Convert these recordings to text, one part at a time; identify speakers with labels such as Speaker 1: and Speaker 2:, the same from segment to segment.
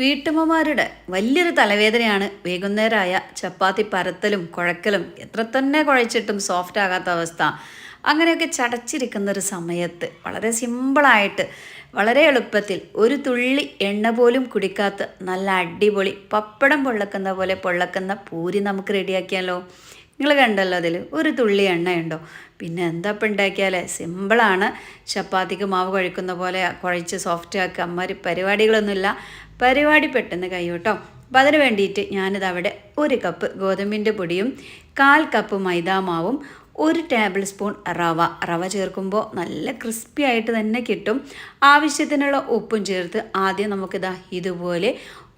Speaker 1: വീട്ടമ്മമാരുടെ വലിയൊരു തലവേദനയാണ് വൈകുന്നേരമായ ചപ്പാത്തി പരത്തലും കുഴക്കലും എത്ര തന്നെ കുഴച്ചിട്ടും സോഫ്റ്റ് ആകാത്ത അവസ്ഥ അങ്ങനെയൊക്കെ ചടച്ചിരിക്കുന്ന ഒരു സമയത്ത് വളരെ സിമ്പിളായിട്ട് വളരെ എളുപ്പത്തിൽ ഒരു തുള്ളി എണ്ണ പോലും കുടിക്കാത്ത നല്ല അടിപൊളി പപ്പടം പൊള്ളക്കുന്ന പോലെ പൊള്ളക്കുന്ന പൂരി നമുക്ക് റെഡിയാക്കിയാലോ നിങ്ങൾ കണ്ടല്ലോ അതിൽ ഒരു തുള്ളി എണ്ണയുണ്ടോ പിന്നെ എന്താ ഇപ്പം ഉണ്ടാക്കിയാലേ സിമ്പിളാണ് ചപ്പാത്തിക്ക് മാവ് കഴിക്കുന്ന പോലെ കുഴച്ച് സോഫ്റ്റ് ആക്കുക അമ്മാതിരി പരിപാടികളൊന്നുമില്ല പരിപാടി പെട്ടെന്ന് കഴിയൂട്ടോ അപ്പോൾ അതിന് വേണ്ടിയിട്ട് ഞാനിത് അവിടെ ഒരു കപ്പ് ഗോതമ്പിൻ്റെ പൊടിയും കാൽ കപ്പ് മൈദാമാവും ഒരു ടേബിൾ സ്പൂൺ റവ റവ ചേർക്കുമ്പോൾ നല്ല ക്രിസ്പി ആയിട്ട് തന്നെ കിട്ടും ആവശ്യത്തിനുള്ള ഉപ്പും ചേർത്ത് ആദ്യം നമുക്കിതാ ഇതുപോലെ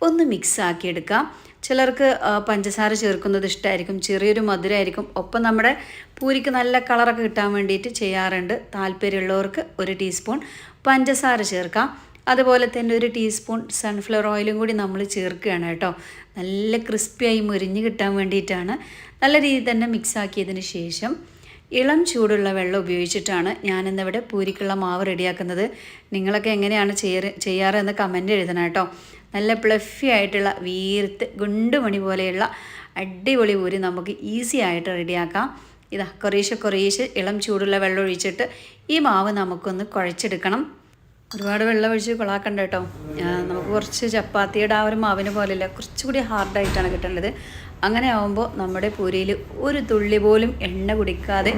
Speaker 1: ഒന്ന് മിക്സ് ആക്കിയെടുക്കാം ചിലർക്ക് പഞ്ചസാര ചേർക്കുന്നത് ഇഷ്ടമായിരിക്കും ചെറിയൊരു മധുരമായിരിക്കും ഒപ്പം നമ്മുടെ പൂരിക്ക് നല്ല കളറൊക്കെ കിട്ടാൻ വേണ്ടിയിട്ട് ചെയ്യാറുണ്ട് താല്പര്യമുള്ളവർക്ക് ഒരു ടീസ്പൂൺ പഞ്ചസാര ചേർക്കാം അതുപോലെ തന്നെ ഒരു ടീസ്പൂൺ സൺഫ്ലവർ ഓയിലും കൂടി നമ്മൾ ചേർക്കുകയാണ് കേട്ടോ നല്ല ക്രിസ്പിയായി മുരിഞ്ഞ് കിട്ടാൻ വേണ്ടിയിട്ടാണ് നല്ല രീതിയിൽ തന്നെ മിക്സ് ആക്കിയതിന് ശേഷം ഇളം ചൂടുള്ള വെള്ളം ഉപയോഗിച്ചിട്ടാണ് ഞാനിന്നിവിടെ പൂരിക്കുള്ള മാവ് റെഡിയാക്കുന്നത് നിങ്ങളൊക്കെ എങ്ങനെയാണ് ചെയ്യാറ് എന്ന് കമൻറ്റ് എഴുതണം കേട്ടോ നല്ല പ്ലഫി ആയിട്ടുള്ള വീർത്ത് ഗുണ്ടുമണി പോലെയുള്ള അടിപൊളി പൂരി നമുക്ക് ഈസി ആയിട്ട് റെഡിയാക്കാം ഇതാ കുറേശ്ശെ കുറേശ്ശെ ഇളം ചൂടുള്ള വെള്ളം ഒഴിച്ചിട്ട് ഈ മാവ് നമുക്കൊന്ന് കുഴച്ചെടുക്കണം ഒരുപാട് വെള്ളം ഒഴിച്ച് കേട്ടോ നമുക്ക് കുറച്ച് ചപ്പാത്തിയുടെ ആ ഒരു മാവിന് പോലെയല്ല കുറച്ചുകൂടി ഹാർഡായിട്ടാണ് കിട്ടേണ്ടത് അങ്ങനെ ആവുമ്പോൾ നമ്മുടെ പൂരിയിൽ ഒരു തുള്ളി പോലും എണ്ണ കുടിക്കാതെ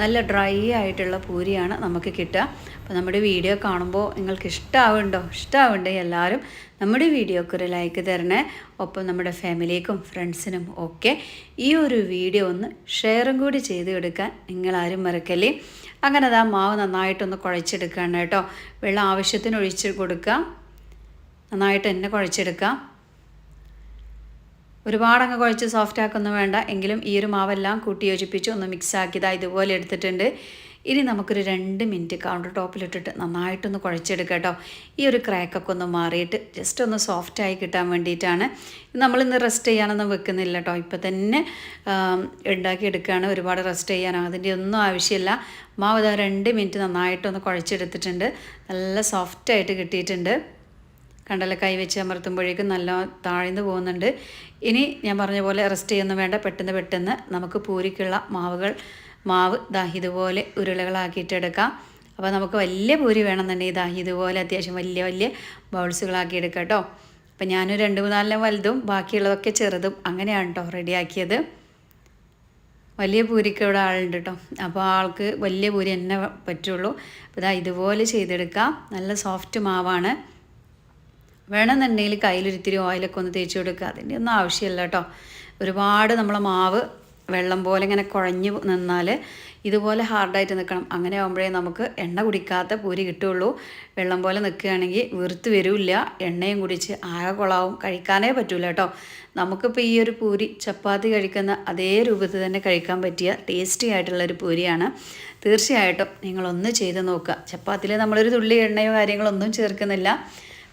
Speaker 1: നല്ല ഡ്രൈ ആയിട്ടുള്ള പൂരിയാണ് നമുക്ക് കിട്ടുക അപ്പോൾ നമ്മുടെ വീഡിയോ കാണുമ്പോൾ നിങ്ങൾക്ക് ഇഷ്ടമാവുണ്ടോ ഇഷ്ടമാവുണ്ടോ എല്ലാവരും നമ്മുടെ വീഡിയോക്ക് ഒരു ലൈക്ക് തരണേ ഒപ്പം നമ്മുടെ ഫാമിലിക്കും ഫ്രണ്ട്സിനും ഒക്കെ ഈ ഒരു വീഡിയോ ഒന്ന് ഷെയറും കൂടി ചെയ്ത് കൊടുക്കാൻ നിങ്ങളാരും മറക്കല്ലേ അങ്ങനെ അത് ആ മാവ് നന്നായിട്ടൊന്ന് കുഴച്ചെടുക്കുകയാണ് കേട്ടോ വെള്ളം ആവശ്യത്തിന് ഒഴിച്ച് കൊടുക്കുക നന്നായിട്ട് തന്നെ കുഴച്ചെടുക്കുക ഒരുപാടങ്ങ് കുഴച്ച് സോഫ്റ്റ് ആക്കൊന്നും വേണ്ട എങ്കിലും ഈ ഒരു മാവെല്ലാം കൂട്ടി യോജിപ്പിച്ച് ഒന്ന് മിക്സ് ആക്കിയതാ ഇതുപോലെ എടുത്തിട്ടുണ്ട് ഇനി നമുക്കൊരു രണ്ട് മിനിറ്റ് കൗണ്ടർ ടോപ്പിലിട്ടിട്ട് നന്നായിട്ടൊന്ന് കുഴച്ചെടുക്കുക കേട്ടോ ഈ ഒരു ക്രാക്കൊക്കെ ഒന്ന് മാറിയിട്ട് ജസ്റ്റ് ഒന്ന് സോഫ്റ്റായി കിട്ടാൻ വേണ്ടിയിട്ടാണ് നമ്മളിന്ന് റെസ്റ്റ് ചെയ്യാനൊന്നും വെക്കുന്നില്ല കേട്ടോ ഇപ്പം തന്നെ ഉണ്ടാക്കി എടുക്കുകയാണ് ഒരുപാട് റെസ്റ്റ് ചെയ്യാനോ അതിൻ്റെ ഒന്നും ആവശ്യമില്ല മാവ് രണ്ട് മിനിറ്റ് നന്നായിട്ടൊന്ന് കുഴച്ചെടുത്തിട്ടുണ്ട് നല്ല സോഫ്റ്റായിട്ട് കിട്ടിയിട്ടുണ്ട് കണ്ടലക്കായി കൈ വെച്ച് അമർത്തുമ്പോഴേക്കും നല്ല താഴ്ന്നു പോകുന്നുണ്ട് ഇനി ഞാൻ പറഞ്ഞ പോലെ റെസ്റ്റ് ചെയ്യുന്നു വേണ്ട പെട്ടെന്ന് പെട്ടെന്ന് നമുക്ക് പൂരിക്കുള്ള മാവുകൾ മാവ് ദാഹി ഇതുപോലെ ഉരുളകളാക്കിയിട്ടെടുക്കാം അപ്പോൾ നമുക്ക് വലിയ പൂരി വേണമെന്നുണ്ടെങ്കിൽ ദാ ഇതുപോലെ അത്യാവശ്യം വലിയ വലിയ ബൗൾസുകളാക്കി എടുക്കാം കേട്ടോ അപ്പം ഞാനൊരു രണ്ട് മൂന്നാലിനും വലുതും ബാക്കിയുള്ളതൊക്കെ ചെറുതും അങ്ങനെയാണ് കേട്ടോ റെഡിയാക്കിയത് വലിയ പൂരിക്ക് ഇവിടെ ആളുണ്ട് കേട്ടോ അപ്പോൾ ആൾക്ക് വലിയ പൂരി തന്നെ പറ്റുള്ളൂ അപ്പോൾ ഇതാ ഇതുപോലെ ചെയ്തെടുക്കാം നല്ല സോഫ്റ്റ് മാവാണ് വേണമെന്നുണ്ടെങ്കിൽ കയ്യിലൊരിത്തിരി ഓയിലൊക്കെ ഒന്ന് തേച്ച് കൊടുക്കുക അതിൻ്റെ ഒന്നും ആവശ്യമില്ല കേട്ടോ ഒരുപാട് നമ്മളെ മാവ് വെള്ളം പോലെ ഇങ്ങനെ കുഴഞ്ഞു നിന്നാൽ ഇതുപോലെ ഹാർഡായിട്ട് നിൽക്കണം അങ്ങനെ ആകുമ്പോഴേ നമുക്ക് എണ്ണ കുടിക്കാത്ത പൂരി കിട്ടുള്ളൂ വെള്ളം പോലെ നിൽക്കുകയാണെങ്കിൽ വെറുത്ത് വരില്ല എണ്ണയും കുടിച്ച് ആകെ കൊളാവും കഴിക്കാനേ പറ്റൂല കേട്ടോ നമുക്കിപ്പോൾ ഈ ഒരു പൂരി ചപ്പാത്തി കഴിക്കുന്ന അതേ രൂപത്തിൽ തന്നെ കഴിക്കാൻ പറ്റിയ ടേസ്റ്റി ആയിട്ടുള്ള ഒരു പൂരിയാണ് തീർച്ചയായിട്ടും നിങ്ങളൊന്ന് ചെയ്ത് നോക്കുക ചപ്പാത്തിയിൽ നമ്മളൊരു തുള്ളി എണ്ണയോ കാര്യങ്ങളൊന്നും ചേർക്കുന്നില്ല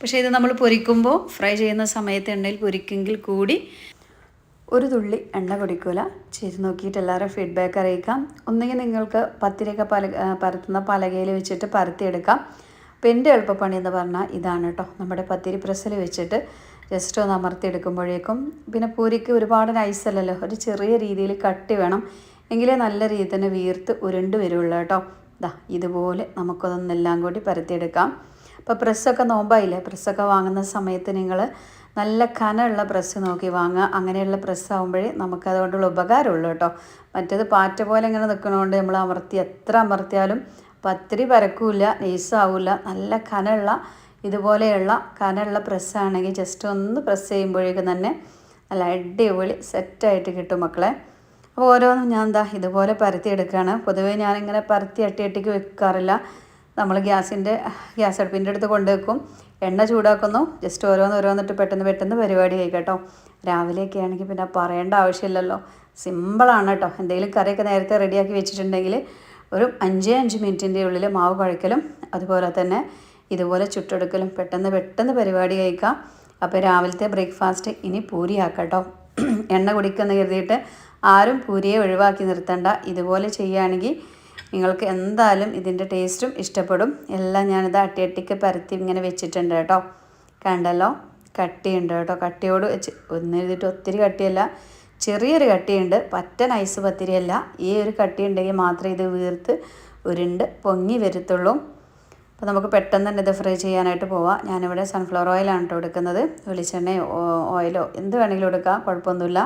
Speaker 1: പക്ഷേ ഇത് നമ്മൾ പൊരിക്കുമ്പോൾ ഫ്രൈ ചെയ്യുന്ന സമയത്ത് എണ്ണയിൽ പൊരിക്കെങ്കിൽ കൂടി ഒരു തുള്ളി എണ്ണ കുടിക്കൂല ചെയ്ത് നോക്കിയിട്ട് എല്ലാവരും ഫീഡ്ബാക്ക് അറിയിക്കാം ഒന്നുകിൽ നിങ്ങൾക്ക് പത്തിരയൊക്കെ പല പരത്തുന്ന പലകയിൽ വെച്ചിട്ട് പരത്തിയെടുക്കാം അപ്പോൾ എൻ്റെ എളുപ്പപ്പണി എന്ന് പറഞ്ഞാൽ ഇതാണ് കേട്ടോ നമ്മുടെ പത്തിരി പ്രസ്സിൽ വെച്ചിട്ട് ജസ്റ്റ് ഒന്ന് അമർത്തിയെടുക്കുമ്പോഴേക്കും പിന്നെ പൂരിക്ക് ഒരുപാട് നൈസല്ലല്ലോ ഒരു ചെറിയ രീതിയിൽ കട്ടി വേണം എങ്കിലേ നല്ല രീതിയിൽ തന്നെ വീർത്ത് ഉരുണ്ട് വരുള്ളൂ കേട്ടോ ഇതാ ഇതുപോലെ നമുക്കതൊന്നെല്ലാം കൂടി പരത്തിയെടുക്കാം ഇപ്പോൾ പ്രസ്സൊക്കെ നോമ്പായില്ലേ പ്രസ്സൊക്കെ വാങ്ങുന്ന സമയത്ത് നിങ്ങൾ നല്ല കനമുള്ള പ്രസ് നോക്കി വാങ്ങുക അങ്ങനെയുള്ള പ്രസ് ആകുമ്പോഴേ നമുക്കതുകൊണ്ടുള്ള ഉപകാരമുള്ളൂ കേട്ടോ മറ്റേത് പാറ്റ പോലെ ഇങ്ങനെ നിൽക്കണതുകൊണ്ട് നമ്മൾ അമർത്തി എത്ര അമർത്തിയാലും പത്തിരി പരക്കൂല നെയ്സാവില്ല നല്ല കനമുള്ള ഇതുപോലെയുള്ള കനമുള്ള പ്രസ്സാണെങ്കിൽ ജസ്റ്റ് ഒന്ന് പ്രസ് ചെയ്യുമ്പോഴേക്കും തന്നെ നല്ല അടിപൊളി സെറ്റായിട്ട് കിട്ടും മക്കളെ അപ്പോൾ ഓരോന്നും ഞാൻ എന്താ ഇതുപോലെ പരത്തി എടുക്കുകയാണ് പൊതുവേ ഞാനിങ്ങനെ പരത്തി അട്ടി അട്ടിക്ക് വെക്കാറില്ല നമ്മൾ ഗ്യാസിൻ്റെ ഗ്യാസ് അടുപ്പിൻ്റെ അടുത്ത് വെക്കും എണ്ണ ചൂടാക്കുന്നു ജസ്റ്റ് ഓരോന്ന് ഓരോന്നിട്ട് പെട്ടെന്ന് പെട്ടെന്ന് പരിപാടി ആയി കേട്ടോ രാവിലെയൊക്കെ ആണെങ്കിൽ പിന്നെ പറയേണ്ട ആവശ്യമില്ലല്ലോ സിമ്പിളാണ് കേട്ടോ എന്തെങ്കിലും കറിയൊക്കെ നേരത്തെ റെഡിയാക്കി വെച്ചിട്ടുണ്ടെങ്കിൽ ഒരു അഞ്ച് അഞ്ച് മിനിറ്റിൻ്റെ ഉള്ളിൽ മാവ് കുഴക്കലും അതുപോലെ തന്നെ ഇതുപോലെ ചുട്ടെടുക്കലും പെട്ടെന്ന് പെട്ടെന്ന് പരിപാടി കഴിക്കാം അപ്പോൾ രാവിലത്തെ ബ്രേക്ക്ഫാസ്റ്റ് ഇനി പൂരിയാക്കട്ടോ എണ്ണ കുടിക്കുന്ന കരുതിയിട്ട് ആരും പൂരിയെ ഒഴിവാക്കി നിർത്തേണ്ട ഇതുപോലെ ചെയ്യുകയാണെങ്കിൽ നിങ്ങൾക്ക് എന്തായാലും ഇതിൻ്റെ ടേസ്റ്റും ഇഷ്ടപ്പെടും എല്ലാം ഞാനിത് അട്ടിക്ക് പരത്തി ഇങ്ങനെ വെച്ചിട്ടുണ്ട് കേട്ടോ കണ്ടല്ലോ കട്ടിയുണ്ട് കേട്ടോ കട്ടിയോട് വെച്ച് ഒന്നെഴുതിട്ട് ഒത്തിരി കട്ടിയല്ല ചെറിയൊരു കട്ടിയുണ്ട് പറ്റ നൈസ് പത്തിരിയല്ല ഈ ഒരു കട്ടി ഉണ്ടെങ്കിൽ മാത്രമേ ഇത് വീർത്ത് ഉരുണ്ട് പൊങ്ങി വരത്തുള്ളൂ അപ്പോൾ നമുക്ക് പെട്ടെന്ന് തന്നെ ഇത് ഫ്രൈ ചെയ്യാനായിട്ട് പോവാം ഞാനിവിടെ സൺഫ്ലവർ ഓയിലാണ് കേട്ടോ എടുക്കുന്നത് വെളിച്ചെണ്ണയോ ഓയിലോ എന്ത് വേണമെങ്കിലും എടുക്കാം കുഴപ്പമൊന്നുമില്ല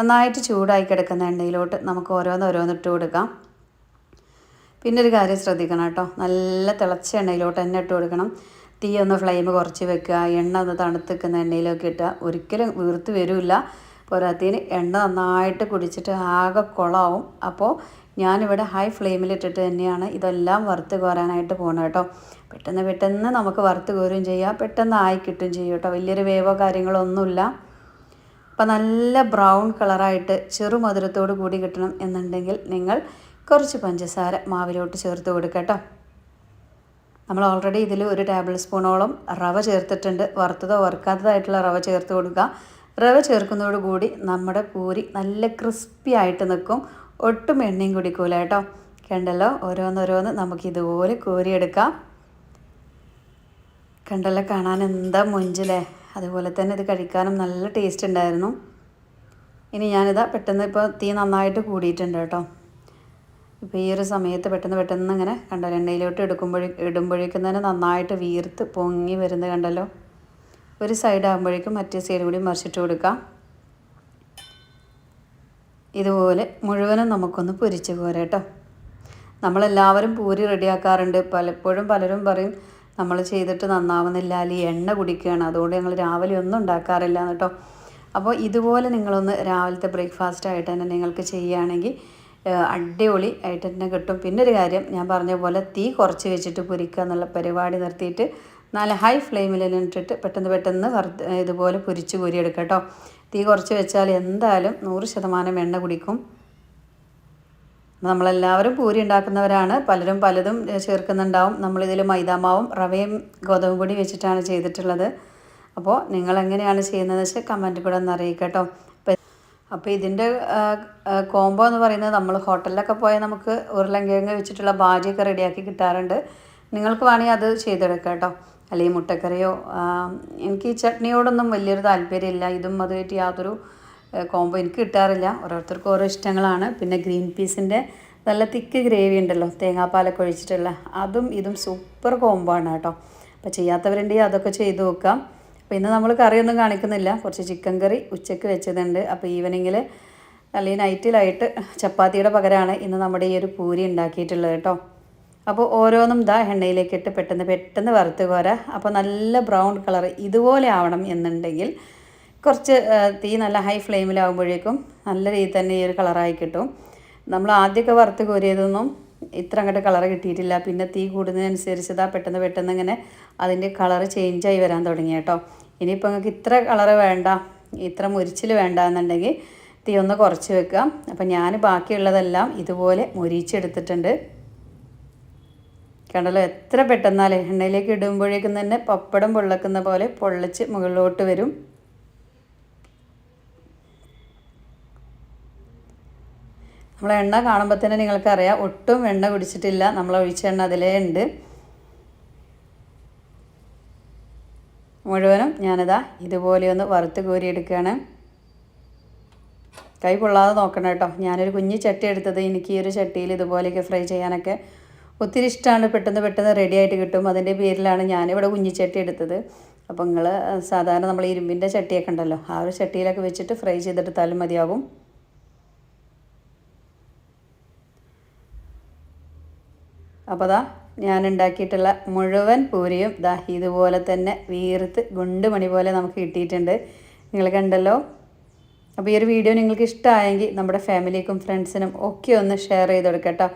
Speaker 1: നന്നായിട്ട് ചൂടായി കിടക്കുന്ന എണ്ണയിലോട്ട് നമുക്ക് ഓരോന്ന് ഓരോന്നിട്ട് കൊടുക്കാം പിന്നെ ഒരു കാര്യം ശ്രദ്ധിക്കണം കേട്ടോ നല്ല തിളച്ച എണ്ണയിലോട്ട് എണ്ണ ഇട്ട് കൊടുക്കണം തീ ഒന്ന് ഫ്ലെയിം കുറച്ച് വെക്കുക എണ്ണ ഒന്ന് തണുത്തിക്കുന്ന എണ്ണയിലൊക്കെ ഇട്ടുക ഒരിക്കലും വീർത്ത് വരില്ല പോരാത്തീന് എണ്ണ നന്നായിട്ട് കുടിച്ചിട്ട് ആകെ കുളമാവും അപ്പോൾ ഞാനിവിടെ ഹൈ ഫ്ലെയിമിലിട്ടിട്ട് തന്നെയാണ് ഇതെല്ലാം വറുത്ത് കോരാനായിട്ട് പോകണം കേട്ടോ പെട്ടെന്ന് പെട്ടെന്ന് നമുക്ക് വറുത്ത് കോരുകയും ചെയ്യാം പെട്ടെന്ന് ആയി കിട്ടും ചെയ്യും കേട്ടോ വലിയൊരു വേവോ കാര്യങ്ങളോ ഒന്നുമില്ല അപ്പം നല്ല ബ്രൗൺ കളറായിട്ട് ചെറുമധുരത്തോട് കൂടി കിട്ടണം എന്നുണ്ടെങ്കിൽ നിങ്ങൾ കുറച്ച് പഞ്ചസാര മാവിലോട്ട് ചേർത്ത് കൊടുക്കട്ടോ നമ്മൾ ഓൾറെഡി ഇതിൽ ഒരു ടേബിൾ സ്പൂണോളം റവ ചേർത്തിട്ടുണ്ട് വറുത്തതോ വറുക്കാത്തതായിട്ടുള്ള റവ ചേർത്ത് കൊടുക്കുക റവ ചേർക്കുന്നതോടുകൂടി നമ്മുടെ പൂരി നല്ല ക്രിസ്പി ആയിട്ട് നിൽക്കും ഒട്ടും എണ്ണയും കുടിക്കൂല കേട്ടോ കണ്ടല്ലോ ഓരോന്നോരോന്ന് നമുക്ക് ഇതുപോലെ കോരിയെടുക്കാം കണ്ടല്ലോ കാണാൻ എന്താ മുഞ്ചിലേ അതുപോലെ തന്നെ ഇത് കഴിക്കാനും നല്ല ടേസ്റ്റ് ഉണ്ടായിരുന്നു ഇനി ഞാനിതാ പെട്ടെന്ന് ഇപ്പോൾ തീ നന്നായിട്ട് കൂടിയിട്ടുണ്ട് കേട്ടോ ഇപ്പോൾ ഈ ഒരു സമയത്ത് പെട്ടെന്ന് പെട്ടെന്ന് ഇങ്ങനെ കണ്ടല്ലോ എണ്ണയിലോട്ട് എടുക്കുമ്പോഴേ ഇടുമ്പോഴേക്കും തന്നെ നന്നായിട്ട് വീർത്ത് പൊങ്ങി വരുന്നത് കണ്ടല്ലോ ഒരു സൈഡ് ആകുമ്പോഴേക്കും മറ്റേ സൈഡ് കൂടി മറിച്ചിട്ട് കൊടുക്കാം ഇതുപോലെ മുഴുവനും നമുക്കൊന്ന് പൊരിച്ച് പോരാ കേട്ടോ നമ്മളെല്ലാവരും പൂരി റെഡിയാക്കാറുണ്ട് പലപ്പോഴും പലരും പറയും നമ്മൾ ചെയ്തിട്ട് നന്നാവുന്നില്ല അല്ലെങ്കിൽ എണ്ണ കുടിക്കുകയാണ് അതുകൊണ്ട് ഞങ്ങൾ രാവിലെ ഒന്നും ഉണ്ടാക്കാറില്ല കേട്ടോ അപ്പോൾ ഇതുപോലെ നിങ്ങളൊന്ന് രാവിലത്തെ ബ്രേക്ക്ഫാസ്റ്റായിട്ട് തന്നെ നിങ്ങൾക്ക് ചെയ്യുകയാണെങ്കിൽ അടിപൊളി ആയിട്ട് തന്നെ കിട്ടും പിന്നെ ഒരു കാര്യം ഞാൻ പറഞ്ഞ പോലെ തീ കുറച്ച് വെച്ചിട്ട് പൊരിക്കുക എന്നുള്ള പരിപാടി നിർത്തിയിട്ട് നല്ല ഹൈ ഫ്ലെയിമിൽ ഇട്ടിട്ട് പെട്ടെന്ന് പെട്ടെന്ന് ഇതുപോലെ പൊരിച്ച് കോരിയെടുക്കുക കേട്ടോ തീ കുറച്ച് വെച്ചാൽ എന്തായാലും നൂറ് ശതമാനം എണ്ണ കുടിക്കും നമ്മളെല്ലാവരും പൂരി ഉണ്ടാക്കുന്നവരാണ് പലരും പലതും ചേർക്കുന്നുണ്ടാവും നമ്മളിതിൽ മൈദാമാവും റവയും ഗോതമ്പ് പൊടി വെച്ചിട്ടാണ് ചെയ്തിട്ടുള്ളത് അപ്പോൾ നിങ്ങൾ എങ്ങനെയാണ് ചെയ്യുന്നത് വെച്ചാൽ കമൻറ്റ് കൂടെ ഒന്ന് അറിയിക്കട്ടോ അപ്പോൾ ഇതിൻ്റെ കോംബോ എന്ന് പറയുന്നത് നമ്മൾ ഹോട്ടലിലൊക്കെ പോയാൽ നമുക്ക് ഉരുളങ്കിഴങ്ങ് വെച്ചിട്ടുള്ള ഭാജിയൊക്കെ റെഡിയാക്കി കിട്ടാറുണ്ട് നിങ്ങൾക്ക് വേണമെങ്കിൽ അത് ചെയ്തെടുക്കാം കേട്ടോ അല്ലെങ്കിൽ മുട്ടക്കറിയോ എനിക്ക് ഈ ചട്നിയോടൊന്നും വലിയൊരു താല്പര്യമില്ല ഇതും അതുമായിട്ട് യാതൊരു കോംബോ എനിക്ക് കിട്ടാറില്ല ഓരോരുത്തർക്കും ഓരോ ഇഷ്ടങ്ങളാണ് പിന്നെ ഗ്രീൻ പീസിൻ്റെ നല്ല തിക്ക് ഗ്രേവി ഉണ്ടല്ലോ തേങ്ങാപ്പാലൊക്കെ ഒഴിച്ചിട്ടുള്ള അതും ഇതും സൂപ്പർ കോംബോ ആണ് കേട്ടോ അപ്പോൾ ചെയ്യാത്തവരുണ്ടെങ്കിൽ അതൊക്കെ ചെയ്ത് നോക്കാം അപ്പോൾ ഇന്ന് നമ്മൾ കറിയൊന്നും കാണിക്കുന്നില്ല കുറച്ച് ചിക്കൻ കറി ഉച്ചയ്ക്ക് വെച്ചതുണ്ട് അപ്പോൾ ഈവനിങ്ങിൽ അല്ലെങ്കിൽ നൈറ്റിലായിട്ട് ചപ്പാത്തിയുടെ പകരമാണ് ഇന്ന് നമ്മുടെ ഈ ഒരു പൂരി ഉണ്ടാക്കിയിട്ടുള്ളത് കേട്ടോ അപ്പോൾ ഓരോന്നും ദാ എണ്ണയിലേക്ക് ഇട്ട് പെട്ടെന്ന് പെട്ടെന്ന് വറുത്ത് പോരാ അപ്പോൾ നല്ല ബ്രൗൺ കളർ ഇതുപോലെ ആവണം എന്നുണ്ടെങ്കിൽ കുറച്ച് തീ നല്ല ഹൈ ഫ്ലെയിമിലാവുമ്പോഴേക്കും നല്ല രീതിയിൽ തന്നെ ഈ ഒരു കളറായി കിട്ടും നമ്മൾ ആദ്യമൊക്കെ വറുത്ത് കോരിയതൊന്നും ഇത്ര അങ്ങോട്ട് കളർ കിട്ടിയിട്ടില്ല പിന്നെ തീ കൂടുന്നതനുസരിച്ച് ഇതാ പെട്ടെന്ന് പെട്ടെന്ന് ഇങ്ങനെ അതിൻ്റെ കളർ ചേഞ്ചായി വരാൻ തുടങ്ങി കേട്ടോ ഇനിയിപ്പോൾ നിങ്ങൾക്ക് ഇത്ര കളർ വേണ്ട ഇത്ര മുരിച്ചിൽ വേണ്ട എന്നുണ്ടെങ്കിൽ തീ ഒന്ന് കുറച്ച് വെക്കാം അപ്പം ഞാൻ ബാക്കിയുള്ളതെല്ലാം ഇതുപോലെ മുരിച്ചെടുത്തിട്ടുണ്ട് കണ്ടല്ലോ എത്ര പെട്ടെന്നാലേ എണ്ണയിലേക്ക് ഇടുമ്പോഴേക്കും തന്നെ പപ്പടം പൊള്ളക്കുന്ന പോലെ പൊള്ളിച്ച് മുകളിലോട്ട് വരും നമ്മൾ എണ്ണ കാണുമ്പോൾ തന്നെ നിങ്ങൾക്കറിയാം ഒട്ടും എണ്ണ കുടിച്ചിട്ടില്ല നമ്മൾ ഒഴിച്ച എണ്ണ അതിലേ ഉണ്ട് മുഴുവനും ഞാനിതാ ഇതുപോലെയൊന്ന് വറുത്ത് കോരിയെടുക്കുകയാണ് കൈ പൊള്ളാതെ നോക്കണം കേട്ടോ ഞാനൊരു കുഞ്ഞു ചട്ടി എടുത്തത് എനിക്ക് ഈ ഒരു ചട്ടിയിൽ ഇതുപോലെയൊക്കെ ഫ്രൈ ചെയ്യാനൊക്കെ ഒത്തിരി ഇഷ്ടമാണ് പെട്ടെന്ന് പെട്ടെന്ന് റെഡി ആയിട്ട് കിട്ടും അതിൻ്റെ പേരിലാണ് ഞാനിവിടെ ചട്ടി എടുത്തത് അപ്പോൾ നിങ്ങൾ സാധാരണ നമ്മൾ ഇരുമ്പിൻ്റെ ചട്ടിയൊക്കെ ഉണ്ടല്ലോ ആ ഒരു ചട്ടിയിലൊക്കെ വെച്ചിട്ട് ഫ്രൈ ചെയ്തെടുത്താലും മതിയാകും അപ്പോൾ അതാ ഞാൻ ഉണ്ടാക്കിയിട്ടുള്ള മുഴുവൻ പൂരിയും ദാ ഇതുപോലെ തന്നെ വീർത്ത് ഗുണ്ടുമണി പോലെ നമുക്ക് കിട്ടിയിട്ടുണ്ട് നിങ്ങൾ കണ്ടല്ലോ അപ്പോൾ ഈ ഒരു വീഡിയോ നിങ്ങൾക്ക് ഇഷ്ടമായെങ്കിൽ നമ്മുടെ ഫാമിലിക്കും ഫ്രണ്ട്സിനും ഒക്കെ ഒന്ന് ഷെയർ ചെയ്ത് കൊടുക്കട്ടോ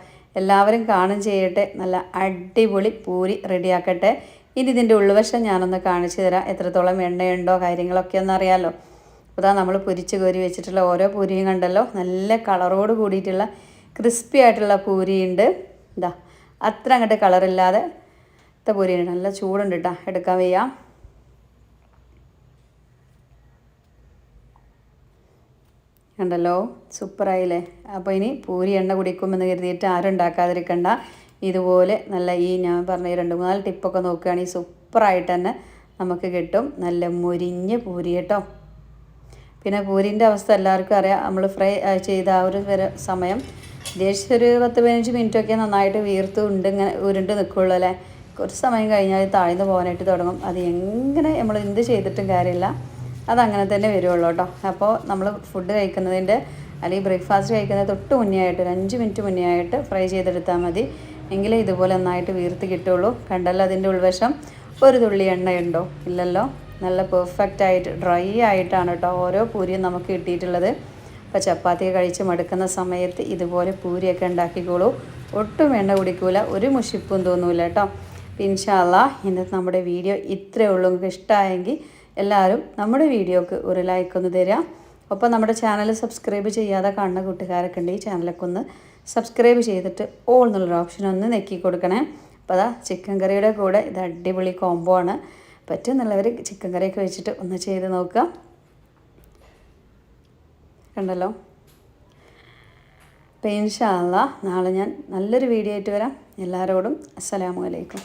Speaker 1: എല്ലാവരും കാണും ചെയ്യട്ടെ നല്ല അടിപൊളി പൂരി റെഡിയാക്കട്ടെ ഇനി ഇതിൻ്റെ ഉൾവശം ഞാനൊന്ന് കാണിച്ചു തരാം എത്രത്തോളം എണ്ണയുണ്ടോ കാര്യങ്ങളൊക്കെ ഒന്നറിയാമല്ലോ അപ്പോൾ അതാ നമ്മൾ പൊരിച്ച് കോരി വെച്ചിട്ടുള്ള ഓരോ പൂരിയും കണ്ടല്ലോ നല്ല കളറോട് കൂടിയിട്ടുള്ള ക്രിസ്പി ആയിട്ടുള്ള പൂരിയുണ്ട് ഇതാ അത്ര അങ്ങോട്ട് കളറില്ലാതെ ഇത്ത പൊരി നല്ല ചൂടുണ്ട് കേട്ടോ എടുക്കാൻ വയ്യ കണ്ടല്ലോ സൂപ്പറായില്ലേ അപ്പോൾ ഇനി പൂരി എണ്ണ കുടിക്കുമെന്ന് കരുതിയിട്ട് ആരും ഉണ്ടാക്കാതിരിക്കണ്ട ഇതുപോലെ നല്ല ഈ ഞാൻ പറഞ്ഞ രണ്ട് മൂന്നാല് ടിപ്പൊക്കെ നോക്കുകയാണെങ്കിൽ സൂപ്പറായിട്ട് തന്നെ നമുക്ക് കിട്ടും നല്ല മുരിഞ്ഞ് പൂരി കേട്ടോ പിന്നെ പൂരിൻ്റെ അവസ്ഥ എല്ലാവർക്കും അറിയാം നമ്മൾ ഫ്രൈ ചെയ്ത ആ ഒരു സമയം ജസ്റ്റ് ഒരു പത്ത് പതിനഞ്ച് മിനിറ്റൊക്കെ നന്നായിട്ട് വീർത്ത് ഉണ്ട് ഇങ്ങനെ ഉരുണ്ട് നിൽക്കുള്ളൂ അല്ലേ കുറച്ച് സമയം കഴിഞ്ഞാൽ താഴ്ന്നു പോകാനായിട്ട് തുടങ്ങും അത് എങ്ങനെ നമ്മൾ എന്ത് ചെയ്തിട്ടും കാര്യമില്ല അതങ്ങനെ തന്നെ വരുള്ളൂ കേട്ടോ അപ്പോൾ നമ്മൾ ഫുഡ് കഴിക്കുന്നതിൻ്റെ അല്ലെങ്കിൽ ബ്രേക്ക്ഫാസ്റ്റ് കഴിക്കുന്നത് തൊട്ട് മുന്നേ ആയിട്ട് ഒരു അഞ്ച് മിനിറ്റ് മുന്നേ ആയിട്ട് ഫ്രൈ ചെയ്തെടുത്താൽ മതി എങ്കിലേ ഇതുപോലെ നന്നായിട്ട് വീർത്ത് കിട്ടുള്ളൂ കണ്ടല്ലോ അതിൻ്റെ ഉൾവശം ഒരു തുള്ളി എണ്ണയുണ്ടോ ഇല്ലല്ലോ നല്ല പെർഫെക്റ്റ് ആയിട്ട് ഡ്രൈ ആയിട്ടാണ് കേട്ടോ ഓരോ പൂരിയും നമുക്ക് കിട്ടിയിട്ടുള്ളത് ഇപ്പോൾ ചപ്പാത്തി കഴിച്ച് മടുക്കുന്ന സമയത്ത് ഇതുപോലെ പൂരിയൊക്കെ ഉണ്ടാക്കിക്കോളൂ ഒട്ടും വേണ്ട കുടിക്കൂല ഒരു മുഷിപ്പും തോന്നൂല കേട്ടോ പിൻഷാല്ല ഇന്നത്തെ നമ്മുടെ വീഡിയോ ഇത്രയേ ഉള്ളൂ നിങ്ങൾക്ക് ഇഷ്ടമായെങ്കിൽ എല്ലാവരും നമ്മുടെ വീഡിയോക്ക് ഒരു ലൈക്ക് ഒന്ന് തരാം ഒപ്പം നമ്മുടെ ചാനൽ സബ്സ്ക്രൈബ് ചെയ്യാതെ കാണുന്ന കൂട്ടുകാരൊക്കെ ഉണ്ട് ഈ ചാനലൊക്കെ ഒന്ന് സബ്സ്ക്രൈബ് ചെയ്തിട്ട് ഓൾ എന്നുള്ളൊരു ഓപ്ഷൻ ഒന്ന് നെക്കി കൊടുക്കണേ അപ്പോൾ അതാ ചിക്കൻ കറിയുടെ കൂടെ ഇത് അടിപൊളി കോംബോ ആണ് പറ്റുമെന്നുള്ളവർ ചിക്കൻ കറിയൊക്കെ വെച്ചിട്ട് ഒന്ന് ചെയ്ത് നോക്കുക കണ്ടല്ലോ അപ്പം ഇൻഷാല്ല നാളെ ഞാൻ നല്ലൊരു വീഡിയോ ആയിട്ട് വരാം എല്ലാവരോടും അസ്സലാമലൈക്കും